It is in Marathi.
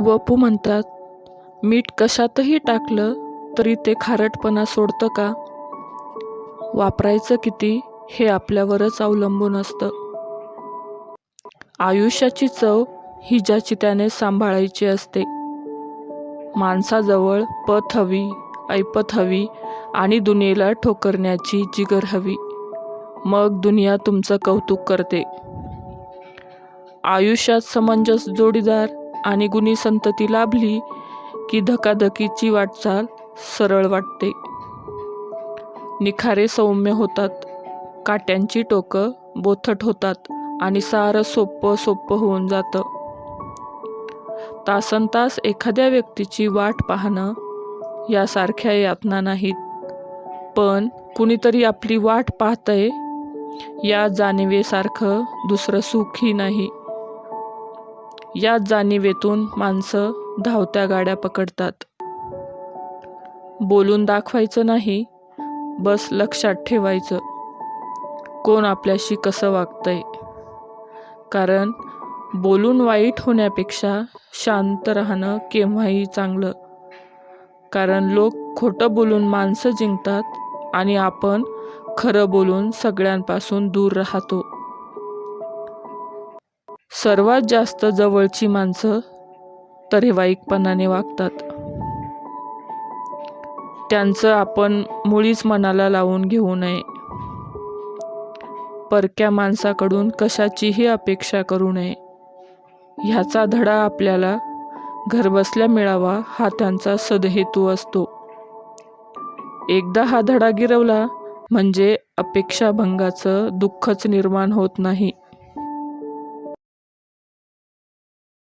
वपू म्हणतात मीठ कशातही टाकलं तरी ते खारटपणा सोडतं का? वापरायचं किती हे आपल्यावरच अवलंबून असतं. आयुष्याची चव ही ज्याची त्याने सांभाळायची असते. माणसाजवळ पत हवी ऐपत हवी आणि दुनियेला ठोकरण्याची जिगर हवी. मग दुनिया तुमचं कौतुक करते. आयुष्यात समंजस जोडीदार आणि गुणी संतती लाभली की धकाधकीची वाटचाल सरळ वाटते. निखारे सौम्य होतात. काट्यांची टोकं बोथट होतात आणि सारं सोपं सोपं होऊन जातं. तासन तास एखाद्या व्यक्तीची वाट पाहणं यासारख्या यातना नाहीत. पण कुणीतरी आपली वाट पाहतंय या जाणिवेसारखं दुसरं सुखही नाही. या जाणिवेतून माणसं धावत्या गाड्या पकडतात. बोलून दाखवायचं नाही बस लक्षात ठेवायचं. कोण आपल्याशी कसं वागतंय? कारण बोलून वाईट होण्यापेक्षा शांत राहणं केव्हाही चांगलं. कारण लोक खोटं बोलून माणसं जिंकतात आणि आपण खरं बोलून सगळ्यांपासून दूर राहतो. सर्वात जास्त जवळची माणसं तरेवाईकपणाने वागतात. त्यांचं आपण मुळीच मनाला लावून घेऊ नये. परक्या माणसाकडून कशाचीही अपेक्षा करू नये. ह्याचा धडा आपल्याला घरबसल्या मिळावा हा त्यांचा सदहेतू असतो. एकदा हा धडा गिरवला म्हणजे अपेक्षाभंगाचं दुःखच निर्माण होत नाही.